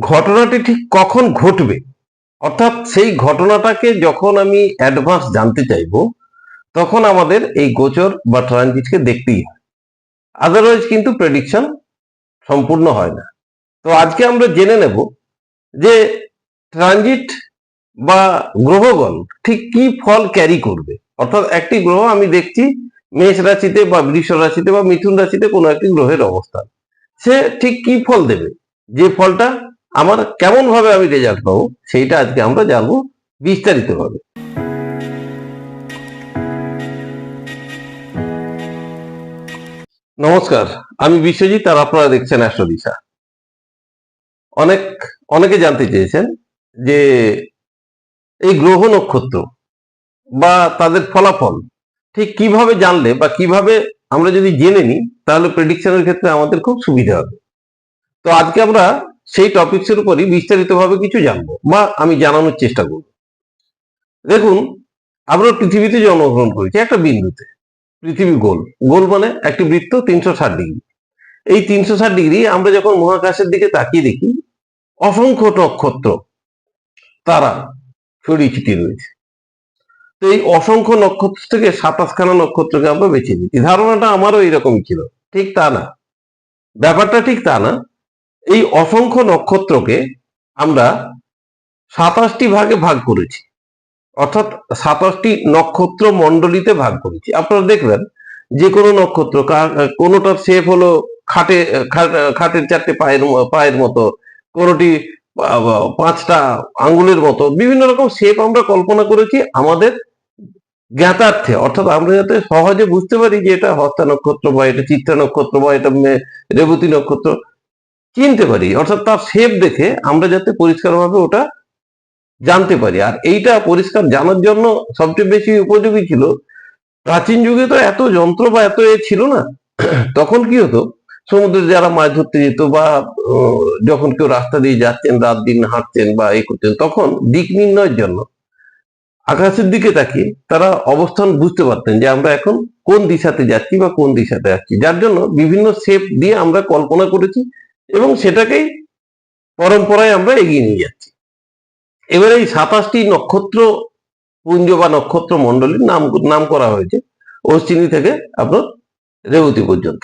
ঘটনাটি ঠিক কখন ঘটবে? অর্থাৎ সেই ঘটনাটাকে যখন আমি অ্যাডভান্স জানতে চাইব, তখন আমাদের এই গোচর বা ট্রানজিটকে দেখতেই হয়। আদারওয়াইজ কিন্তু প্রেডিকশন সম্পূর্ণ হয় না। তো আজকে আমরা জেনে নেব যে ট্রানজিট বা গ্রহগণ ঠিক কি ফল ক্যারি করবে। অর্থাৎ একটি গ্রহ আমি দেখছি মেষ রাশিতে বা বৃষ রাশিতে বা মিথুন রাশিতে কোনো একটি গ্রহের অবস্থান সে ঠিক কি ফল দেবে? যে ফলটা আমার কেমন ভাবে আমি রেজাল্ট পাবো, সেইটা আজকে আমরা জানব বিস্তারিত ভাবে নমস্কার, আমি বিশ্বজিৎ আর আপনারা দেখছেন অ্যাস্ট্রোদিশা অনেক, অনেকে জানতে চেয়েছেন যে এই গ্রহ নক্ষত্র বা তাদের ফলাফল ঠিক কীভাবে জানলে বা কীভাবে আমরা যদি জেনে নিই, তাহলে প্রেডিকশনের ক্ষেত্রে আমাদের খুব সুবিধা হবে। তো আজকে আমরা সেই টপিকসের উপরই বিস্তারিতভাবে কিছু জানব বা আমি জানানোর চেষ্টা করব। দেখুন, আমরা পৃথিবীতে জন্মগ্রহণ করেছি একটা বিন্দুতে, পৃথিবী গোল। গোল মানে একটি বৃত্ত তিনশো ষাট ডিগ্রি। এই তিনশো ষাট ডিগ্রি আমরা যখন মহাকাশের দিকে তাকিয়ে দেখি, অসংখ্য নক্ষত্র, তারা ছড়িয়ে ছিটিয়ে রয়েছে। তো এই অসংখ্য নক্ষত্র থেকে সাতাশখানা নক্ষত্রকে আমরা বেছে নিচ্ছি ধারণাটা আমারও এইরকমই ছিল। ঠিক তা না। ব্যাপারটা ঠিক তা না। এই অসংখ্য নক্ষত্রকে আমরা সাতাশটি ভাগে ভাগ করেছি। অর্থাৎ সাতাশটি নক্ষত্র মণ্ডলীতে ভাগ করেছি। আপনারা দেখবেন যে কোনো নক্ষত্র কোনোটার শেপ হলো খাটে খাট- খাটের চারটে পায়ের পায়ের মতো। কোনোটি পাঁচটা আঙ্গুলের মতো। বিভিন্ন রকম শেপ আমরা কল্পনা করেছি। আমাদের জ্ঞাতার্থে অর্থাৎ আমরা যাতে সহজে বুঝতে পারি যে এটা হস্তা নক্ষত্র বা এটা চিত্রা নক্ষত্র বা এটা রেবতী নক্ষত্র, চিনতে পারি। অর্থাৎ তার শেপ দেখে আমরা যাতে পরিষ্কারভাবে ওটা জানতে পারি। আর এইটা পরিষ্কার জানার জন্য সবচেয়ে বেশি উপযোগী ছিল, প্রাচীন যুগে তো এত যন্ত্র বা এত এ ছিল না, তখন কি হতো? সমুদ্রে যারা মাছ ধরতে যেত বা যখন কেউ রাস্তা দিয়ে যাচ্ছেন, রাত দিন হাঁটছেন বা এ করছেন তখন দিক নির্ণয়ের জন্য আকাশের দিকে তাকিয়ে তারা অবস্থান বুঝতে পারতেন যে আমরা এখন কোন দিশাতে যাচ্ছি বা কোন দিশাতে যাচ্ছি যার জন্য বিভিন্ন শেপ দিয়ে আমরা কল্পনা করেছি এবং সেটাকেই পরম্পরায় আমরা এগিয়ে নিয়ে যাচ্ছি। এবারে এই সাতাশটি নক্ষত্র পুঞ্জ বা নক্ষত্র মণ্ডলীর নাম নাম করা হয়েছে অশ্বিনী থেকে আপনার রেবতী পর্যন্ত।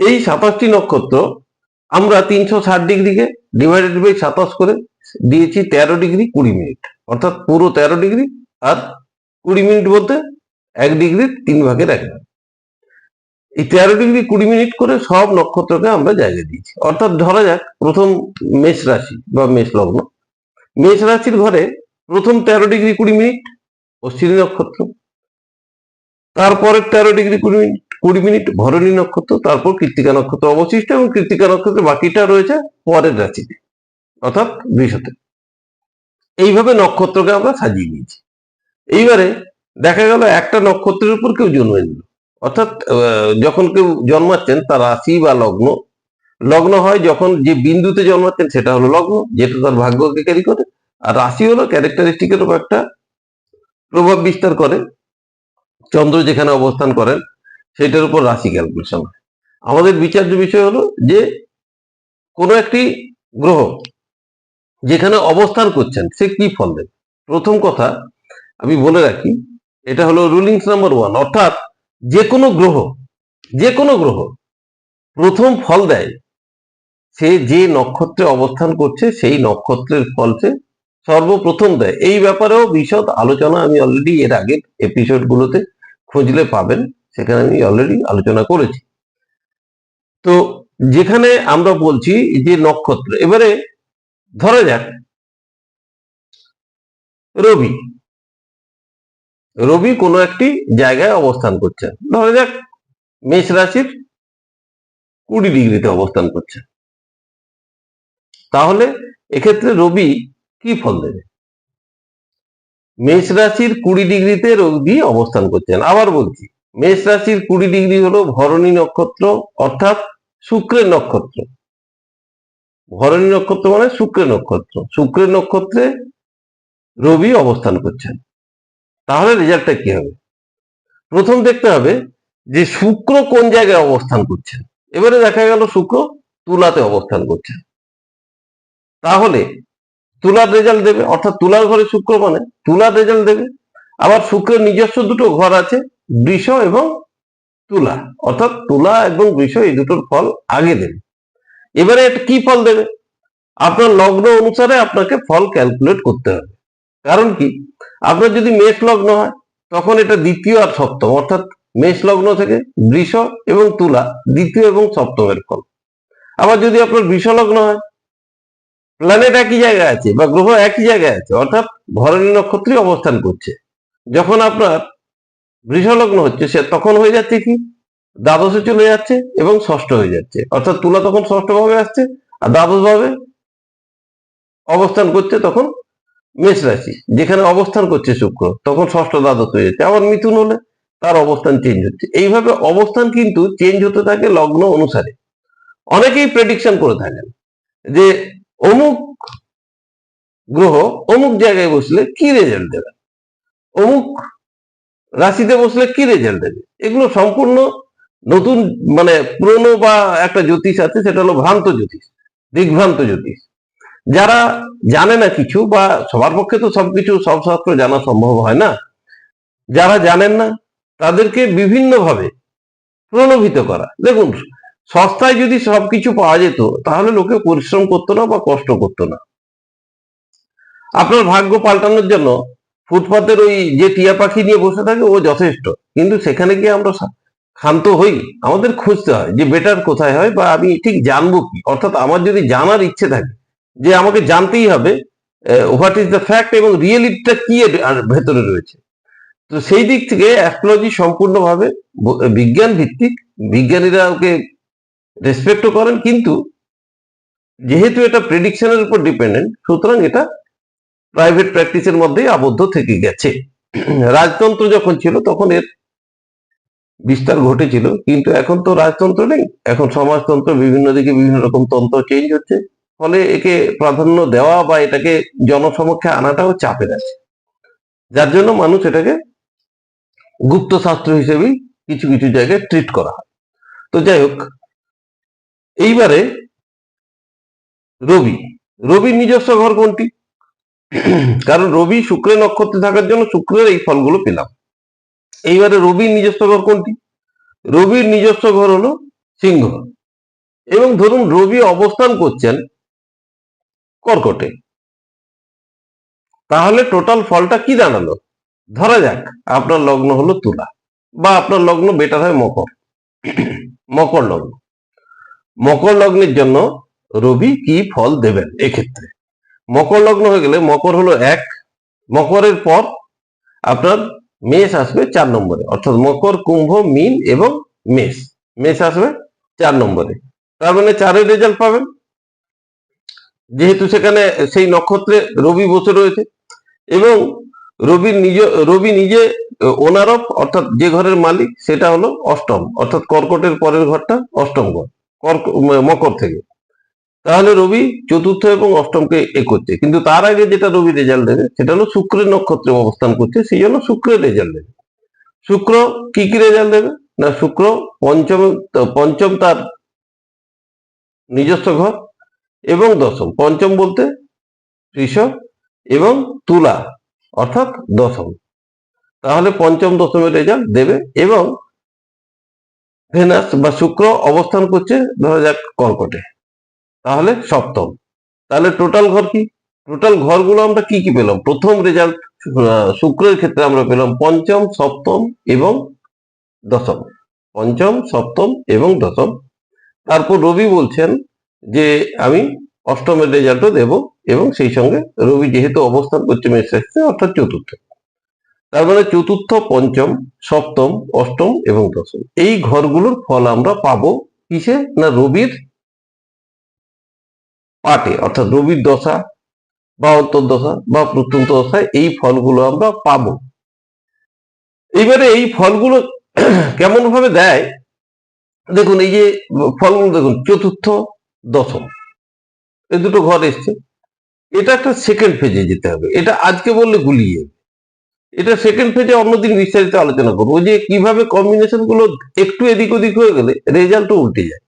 এই সাতাশটি নক্ষত্র আমরা তিনশো ষাট ডিগ্রিকে ডিভাইডেড বাই সাতাশ করে দিয়েছি তেরো ডিগ্রি কুড়ি মিনিট। অর্থাৎ পুরো তেরো ডিগ্রি আর কুড়ি মিনিট বলতে এক ডিগ্রির তিন ভাগের এক এই তেরো ডিগ্রি কুড়ি মিনিট করে সব নক্ষত্রকে আমরা জায়গা দিয়েছি। অর্থাৎ ধরা যাক, প্রথম মেষ রাশি বা মেষ লগ্ন। মেষ রাশির ঘরে প্রথম তেরো ডিগ্রি কুড়ি মিনিট অশ্বিনী নক্ষত্র তারপরে তেরো ডিগ্রি কুড়ি মিনিট কুড়ি মিনিট ভরণী নক্ষত্র, তারপর কৃত্তিকা নক্ষত্র অবশিষ্ট এবং কৃত্তিকা নক্ষত্র বাকিটা রয়েছে পরের রাশিতে। অর্থাৎ বৃষতে এইভাবে নক্ষত্রকে আমরা সাজিয়ে নিয়েছি। এইবারে দেখা গেল একটা নক্ষত্রের উপর কেউ জন্মে নিল। অর্থাৎ যখন কেউ জন্মাচ্ছেন তার রাশি বা লগ্ন। লগ্ন হয় যখন যে বিন্দুতে জন্মাচ্ছেন সেটা হলো লগ্ন, যেটা তার ভাগ্যকে ক্যারি করে। আর রাশি হলো ক্যারেক্টারিস্টিকের উপর একটা প্রভাব বিস্তার করে। চন্দ্র যেখানে অবস্থান করেন সেটার উপর রাশি ক্যালকুলেশন আমাদের বিচার্য বিষয় হলো যে কোনো একটি গ্রহ যেখানে অবস্থান করছেন, সে কি ফল দেবে? প্রথম কথা আমি বলে রাখি, এটা হলো রুলিংস নাম্বার ওয়ান অর্থাৎ যে কোনো গ্রহ যে কোনো গ্রহ প্রথম ফল দেয়, সে যে নক্ষত্রে অবস্থান করছে, সেই নক্ষত্রের ফল সে সর্বপ্রথম দেয়। এই ব্যাপারেও বিশদ আলোচনা আমি অলরেডি এর আগের এপিসোড গুলোতে খুঁজলে পাবেন, সেখানে আমি অলরেডি আলোচনা করেছি। তো যেখানে আমরা বলছি যে নক্ষত্র, এবারে ধরা যাক, রবি রবি কোনো একটি জায়গায় অবস্থান করছেন ধরা যাক, মেষ রাশির কুড়ি ডিগ্রিতে অবস্থান করছে। তাহলে এক্ষেত্রে রবি কি ফল দেবে? মেষ রাশির কুড়ি ডিগ্রিতে রবি অবস্থান করছেন আবার বলছি, মেষ রাশির কুড়ি ডিগ্রি হলো ভরণী নক্ষত্র অর্থাৎ শুক্রের নক্ষত্র। ভরণী নক্ষত্র মানে শুক্রের নক্ষত্র। শুক্রের নক্ষত্রে রবি অবস্থান করছেন। তাহলে রেজাল্টটা কি হবে? প্রথম দেখতে হবে যে শুক্র কোন জায়গায় অবস্থান করছেন। এবারে দেখা গেল শুক্র তুলাতে অবস্থান করছেন। তাহলে তুলার রেজাল্ট দেবে, অর্থাৎ তুলার ঘরে শুক্র মানে তুলার রেজাল্ট দেবে। আবার শুক্রের নিজস্ব দুটো ঘর আছে, বৃষ এবং তুলা। অর্থাৎ তুলা এবং বৃষ এই দুটোর ফল আগে দেবে। এবারে এটা কি ফল দেবে? আপনার লগ্ন অনুসারে আপনাকে ফল ক্যালকুলেট করতে হবে। কারণ কি? আপনার যদি মেষ লগ্ন হয়, তখন এটা দ্বিতীয় আর সপ্তম, অর্থাৎ মেষ লগ্ন থেকে বৃষ এবং তুলা দ্বিতীয় এবং সপ্তমের ফল। আবার যদি আপনার বৃষ লগ্ন হয় প্ল্যানেট একই জায়গায় আছে বা গ্রহ একই জায়গায় আছে, অর্থাৎ ভরণী নক্ষত্রে অবস্থান করছে। যখন আপনার বৃষলগ্ন হচ্ছে, সে তখন হয়ে যাচ্ছে কি? দ্বাদশে চলে যাচ্ছে এবং ষষ্ঠ হয়ে যাচ্ছে। অর্থাৎ তুলা তখন ষষ্ঠ ভাবে আসছে আর দ্বাদশ ভাবে অবস্থান করছে তখন মেষ রাশি, যেখানে অবস্থান করছে শুক্র, তখন ষষ্ঠ দ্বাদশ হয়ে যাচ্ছে। আবার মিথুন হলে তার অবস্থান চেঞ্জ হচ্ছে। এইভাবে অবস্থান কিন্তু চেঞ্জ হতে থাকে লগ্ন অনুসারে। অনেকেই প্রেডিকশন করে থাকেন যে অমুক গ্রহ অমুক জায়গায় বসলে কি রেজাল্ট দেবে? অমুক রাশিতে বসলে কি রেজাল্ট দেবে? এগুলো সম্পূর্ণ নতুন মানে পুরনো বা একটা জ্যোতিষ আছে, সেটা হলো ভ্রান্ত জ্যোতিষ, দিগ্ভ্রান্ত জ্যোতিষ। যারা জানে না কিছু বা সবার পক্ষে তো সবকিছু সব শাস্ত্র জানা সম্ভব হয় না, যারা জানেন না, তাদেরকে বিভিন্নভাবে প্রলোভিত করা। দেখুন, সস্তায় যদি সবকিছু পাওয়া যেত, তাহলে লোকে পরিশ্রম করতো না বা কষ্ট করতো না। আপনার ভাগ্য পাল্টানোর জন্য ফুটপাতের ওই যে টিয়া পাখি নিয়ে বসে থাকে, ও যথেষ্ট। কিন্তু সেখানে গিয়ে আমরা ক্ষান্ত হই, আমাদের খুঁজতে হয় যে বেটার কোথায় হয় বা আমি ঠিক জানব কি? অর্থাৎ আমার যদি জানার ইচ্ছে থাকে যে আমাকে জানতেই হবে হোয়াট ইজ দ্য ফ্যাক্ট এবং রিয়েলিটিটা কি ভেতরে রয়েছে? তো সেই দিক থেকে অ্যাস্ট্রোলজি সম্পূর্ণভাবে বিজ্ঞান ভিত্তিক। বিজ্ঞানীরা ওকে রেসপেক্টও করেন, কিন্তু যেহেতু এটা প্রেডিকশনের উপর ডিপেন্ডেন্ট সুতরাং এটা প্রাইভেট প্র্যাকটিসের মধ্যেই আবদ্ধ থেকে গেছে। রাজতন্ত্র যখন ছিল, তখন এর বিস্তার ঘটেছিল, কিন্তু এখন তো রাজতন্ত্র নেই, এখন সমাজতন্ত্র, বিভিন্ন দিকে বিভিন্ন রকম তন্ত্র চেঞ্জ হচ্ছে, ফলে একে প্রাধান্য দেওয়া বা এটাকে জনসমক্ষে আনাটাও চাপের আছে। যার জন্য মানুষ এটাকে গুপ্ত শাস্ত্র হিসেবেই কিছু কিছু জায়গায় ট্রিট করা হয়। তো যাই হোক, এইবারে রবি, রবির নিজস্ব ঘর কোনটি? কারণ রবি শুক্রের নক্ষত্রে থাকার জন্য শুক্রের এই ফলগুলো পেলাম। এইবারে রবির নিজস্ব ঘর কোনটি? রবির নিজস্ব ঘর হলো সিংহ। এবং ধরুন রবি অবস্থান করছেন কর্কটে। তাহলে টোটাল ফলটা কি দাঁড়াল? ধরা যাক, আপনার লগ্ন হলো তুলা বা আপনার লগ্ন বেটার হয় মকর। মকর লগ্ন। মকর লগ্নের জন্য রবি কি ফল দেবেন এক্ষেত্রে? মকর লগ্ন হয়ে গেলে মকর হলো এক, মকরের পর আপনার মেষ আসবে চার নম্বরে। অর্থাৎ মকর, কুম্ভ, মিন এবং মেষ। মেষ আসবে চার নম্বরে। তার মানে চারের রেজাল্ট পাবেন। যেহেতু সেখানে সেই নক্ষত্রে রবি বসে রয়েছে এবং রবির নিজ, রবি নিজে ওনার অফ অর্থাৎ যে ঘরের মালিক, সেটা হলো অষ্টম। অর্থাৎ কর্কটের পরের ঘরটা অষ্টম ঘর, কর্ক, মকর থেকে। তাহলে রবি চতুর্থ এবং অষ্টমকে এ করছে। কিন্তু তার আগে যেটা রবি রেজাল্ট দেবে, সেটা হলো শুক্রের নক্ষত্রে অবস্থান করছে, সেই জন্য শুক্রের রেজাল্ট দেবে। শুক্র কি কি রেজাল্ট দেবে? না, শুক্র পঞ্চম পঞ্চম তার নিজস্ব ঘর এবং দশম। পঞ্চম বলতে ঋষভ এবং তুলা, অর্থাৎ দশম। তাহলে পঞ্চম, দশমের রেজাল্ট দেবে এবং ভেনাস বা শুক্র অবস্থান করছে, ধরা যাক কর্কটে। তাহলে সপ্তম। তাহলে টোটাল ঘর কি? টোটাল ঘরগুলো আমরা কি কি পেলাম? প্রথম রেজাল্ট শুক্রের ক্ষেত্রে আমরা পেলাম পঞ্চম, সপ্তম এবং দশম। পঞ্চম, সপ্তম এবং দশম। তারপর রবি বলছেন যে, আমি অষ্টমের রেজাল্টও দেব এবং সেই সঙ্গে রবি যেহেতু অবস্থান করছে মেষ রাশিতে অর্থাৎ চতুর্থ। তার মানে চতুর্থ, পঞ্চম, সপ্তম, অষ্টম এবং দশম। এই ঘরগুলোর ফল আমরা পাবো কিসে? না রবির পাটে অর্থাৎ রবির দশা বা অন্তর্দশা বা প্রত্যন্ত দশায় এই ফলগুলো আমরা পাবো। এইবারে এই ফলগুলো কেমন ভাবে দেয়? দেখুন, এই যে ফলগুলো দেখুন, চতুর্থ দশম। এই দুটো ঘর এসছে। এটা একটা সেকেন্ড ফেজে যেতে হবে। এটা আজকে বললে গুলিয়ে এটা সেকেন্ড ফেজে অন্যদিন বিস্তারিত আলোচনা করব। যে কীভাবে কম্বিনেশনগুলো একটু এদিক ওদিক হয়ে গেলে রেজাল্টও উল্টে যায়।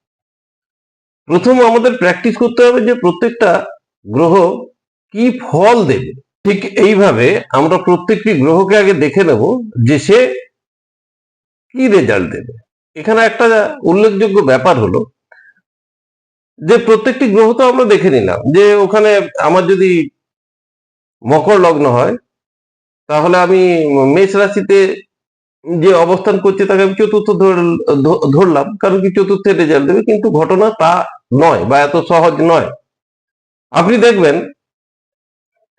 প্রথম আমাদের প্র্যাকটিস করতে হবে যে প্রত্যেকটা গ্রহ কি ফল দেবে। ঠিক এইভাবে আমরা প্রত্যেকটি গ্রহকে আগে দেখে নেব যে সে কি রেজাল্ট দেবে। এখানে একটা উল্লেখযোগ্য ব্যাপার হলো যে প্রত্যেকটি গ্রহ তো আমরা দেখে নিলাম যে ওখানে আমার যদি মকর লগ্ন হয়, তাহলে আমি মেষ রাশিতে যে অবস্থান করছে তাকে আমি চতুর্থ ধর- ধরলাম। কারণ কি চতুর্থে রেজাল্ট দেবে, কিন্তু ঘটনা তা নয় বা এত সহজ নয়। আপনি দেখবেন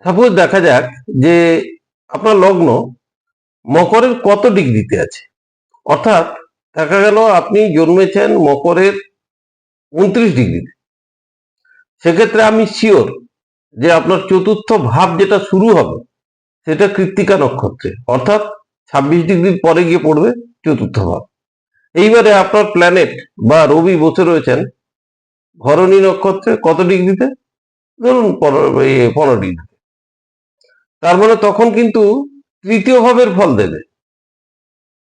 সাপোজ দেখা যাক যে আপনার লগ্ন মকরের কত ডিগ্রিতে আছে? অর্থাৎ দেখা গেল আপনি জন্মেছেন মকরের উনত্রিশ ডিগ্রিতে। সেক্ষেত্রে আমি শিওর যে আপনার চতুর্থ ভাব যেটা শুরু হবে, সেটা কৃত্তিকা নক্ষত্রে। অর্থাৎ ছাব্বিশ ডিগ্রির পরে গিয়ে পড়বে চতুর্থ ভাব। এইবারে আপনার প্ল্যানেট বা রবি বসে রয়েছেন ভরণী নক্ষত্রে কত ডিগ্রিতে ধরুন পনেরো এ, পনেরো ডিগ্রি তার মানে তখন কিন্তু তৃতীয় ভাবের ফল দেবে।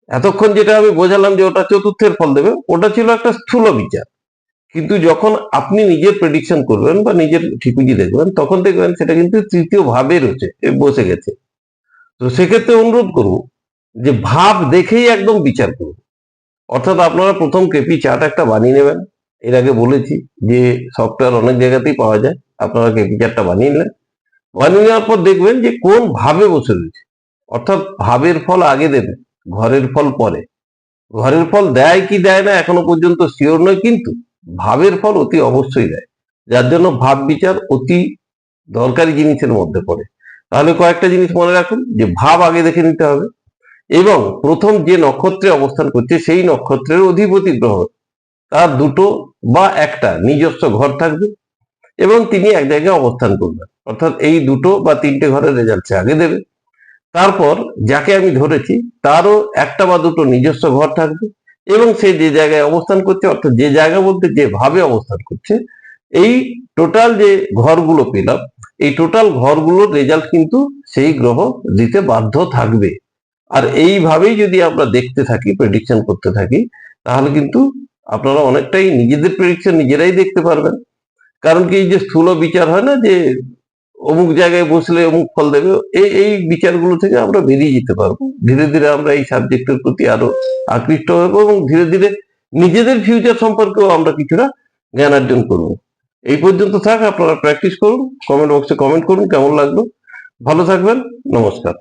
এতক্ষণ যেটা আমি বোঝালাম যে ওটা চতুর্থের ফল দেবে ওটা ছিল একটা স্থূল বিচার। কিন্তু যখন আপনি নিজের প্রেডিকশন করবেন বা নিজের ঠিকুজি দেখবেন তখন দেখবেন সেটা কিন্তু তৃতীয় ভাবে রয়েছে বসে গেছে। তো সেক্ষেত্রে অনুরোধ করব যে ভাব দেখেই একদম বিচার করুন। অর্থাৎ আপনারা প্রথম কেপি চার্ট একটা বানিয়ে নেবেন এর আগে বলেছি যে সফটওয়্যার অনেক জায়গাতেই পাওয়া যায়। আপনারা কেপি চার্টটা বানিয়ে নিলেন। বানিয়ে নেওয়ার পর দেখবেন যে কোন ভাবে বসে রয়েছে। অর্থাৎ ভাবের ফল আগে দেবে, ঘরের ফল পরে। ঘরের ফল দেয় কি দেয় না এখনও পর্যন্ত শিওর নয়, কিন্তু ভাবের ফল অতি অবশ্যই দেয়। যার জন্য ভাব বিচার অতি দরকারি জিনিসের মধ্যে পড়ে। তাহলে কয়েকটা জিনিস মনে রাখুন, যে ভাব আগে দেখে নিতে হবে। এবং প্রথম যে নক্ষত্রে অবস্থান করছে, সেই নক্ষত্রের অধিপতি গ্রহ তার দুটো বা একটা নিজস্ব ঘর থাকবে এবং তিনি এক জায়গায় অবস্থান করবেন। অর্থাৎ এই দুটো বা তিনটে ঘরের রেজাল্ট সে আগে দেবে। তারপর যাকে আমি ধরেছি, তারও একটা বা দুটো নিজস্ব ঘর থাকবে এবং সে যে জায়গায় অবস্থান করছে, অর্থাৎ যে জায়গা বলতে যে ভাবে অবস্থান করছে, এই টোটাল যে ঘরগুলো পেলাম, এই টোটাল ঘরগুলোর রেজাল্ট কিন্তু সেই গ্রহ দিতে বাধ্য থাকবে। আর এইভাবেই যদি আমরা দেখতে থাকি প্রেডিকশন করতে থাকি, তাহলে কিন্তু আপনারা অনেকটাই নিজেদের প্রেডিকশন নিজেরাই দেখতে পারবেন। কারণ কি এই যে স্থূল বিচার হয় না যে অমুক জায়গায় বসলে অমুক ফল দেবে এই এই বিচারগুলো থেকে আমরা বেরিয়ে যেতে পারব। ধীরে ধীরে আমরা এই সাবজেক্টের প্রতি আরও আকৃষ্ট হব এবং ধীরে ধীরে নিজেদের ফিউচার সম্পর্কেও আমরা কিছুটা জ্ঞান অর্জন করব। এই পর্যন্ত থাক, আপনারা প্র্যাকটিস করুন কমেন্ট বক্সে কমেন্ট করুন, কেমন লাগল? ভালো থাকবেন, নমস্কার।